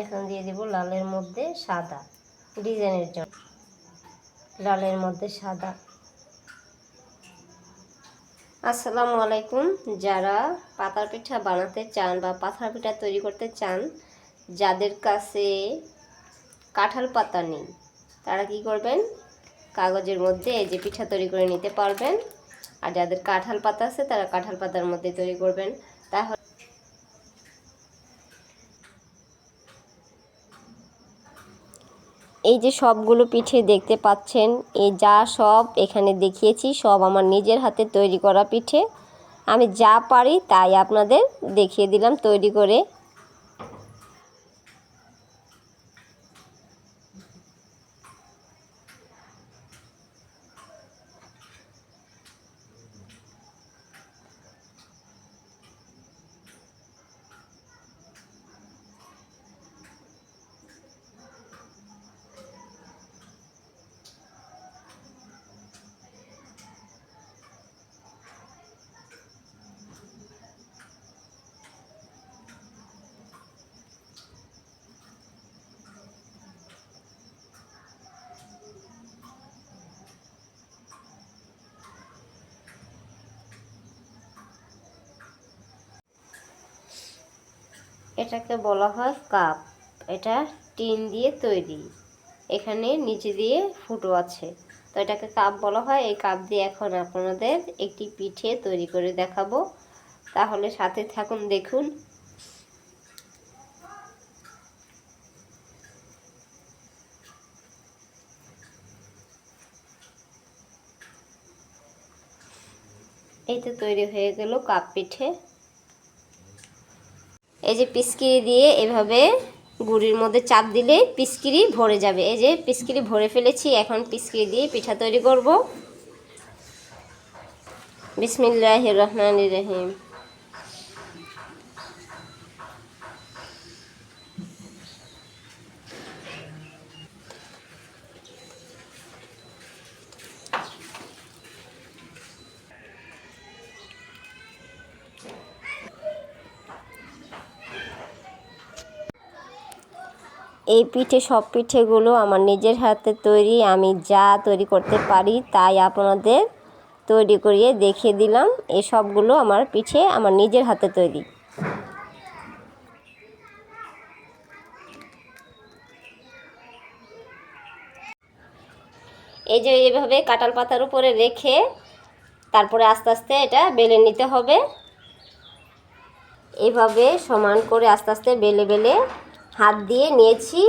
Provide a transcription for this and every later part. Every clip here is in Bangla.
এখন দিয়ে দিব লালের মধ্যে সাদা ডিজাইনের জন্য। লালের মধ্যে সাদা। আসসালামু আলাইকুম। যারা পাতার পিঠা বানাতে চান বা পাথার পিঠা তৈরি করতে চান, যাদের কাছে কাঁঠাল পাতা নেই, তারা কি করবেন? কাগজের মধ্যে এই যে পিঠা তৈরি করে নিতে পারবেন। আর যাদের কাঁঠাল পাতা আছে, তারা কাঁঠাল পাতার মধ্যে তৈরি করবেন তাহলে এই যে সবগুলো পিঠে দেখতে পাচ্ছেন এই যা সব এখানে দেখিয়েছি, সব আমার নিজের হাতে তৈরি করা পিঠে। আমি যা পারি তাই আপনাদের দেখিয়ে দিলাম তৈরি করে। এটাকে বলা হয় কাপ। এটা টিন দিয়ে তৈরি। এখানে নিচে দিয়ে ফুটো আছে। তো এটাকে কাপ বলা হয়। এই কাপ দিয়ে এখন আপনাদের একটি পিঠে তৈরি করে দেখাবো। তাহলে সাথে থাকুন, দেখুন। এই তো তৈরি হয়ে গেল কাপ পিঠে। এই যে পিসকিরি দিয়ে এভাবে গুড়ির মধ্যে চাপ দিলে পিসকিরি ভরে যাবে। এই যে পিসকিরি ভরে ফেলেছি, এখন পিসকিরি দিয়ে পিঠা তৈরি করব। বিসমিল্লাহ রহমান রহিম। এই পিঠে সব পিঠেগুলো আমার নিজের হাতে তৈরি, আমি যা তৈরি করতে পারি তাই আপনাদের তৈরি করিয়ে দেখিয়ে দিলাম। এই সবগুলো আমার পিঠে আমার নিজের হাতে তৈরি। এই যে এইভাবে কাঁঠাল পাতার উপরে রেখে তারপরে আস্তে আস্তে এটা বেলে নিতে হবে। এভাবে সমান করে আস্তে আস্তে বেলে বেলে হাত দিয়ে নিয়েছি।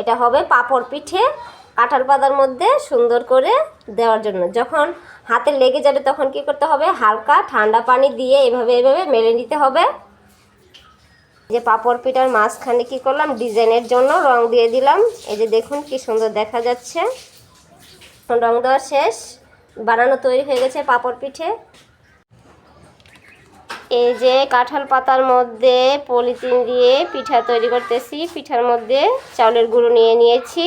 এটা হবে পাঁপড় পিঠে কাঁঠাল পাতার মধ্যে সুন্দর করে দেওয়ার জন্য। যখন হাতে লেগে যাবে তখন কি করতে হবে? হালকা ঠান্ডা পানি দিয়ে এভাবে এভাবে মেলে নিতে হবে। যে পাঁপড় পিঠার মাঝখানে কি করলাম? ডিজাইনের জন্য রং দিয়ে দিলাম। এই যে দেখুন কি সুন্দর দেখা যাচ্ছে। রং দেওয়া শেষ। বানানো তৈরি হয়ে গেছে পাঁপড় পিঠে। এই যে কাঁঠাল পাতার মধ্যে পলিথিন দিয়ে পিঠা তৈরি করতেছি। পিঠার মধ্যে চাউলের গুঁড়ো নিয়ে নিয়েছি।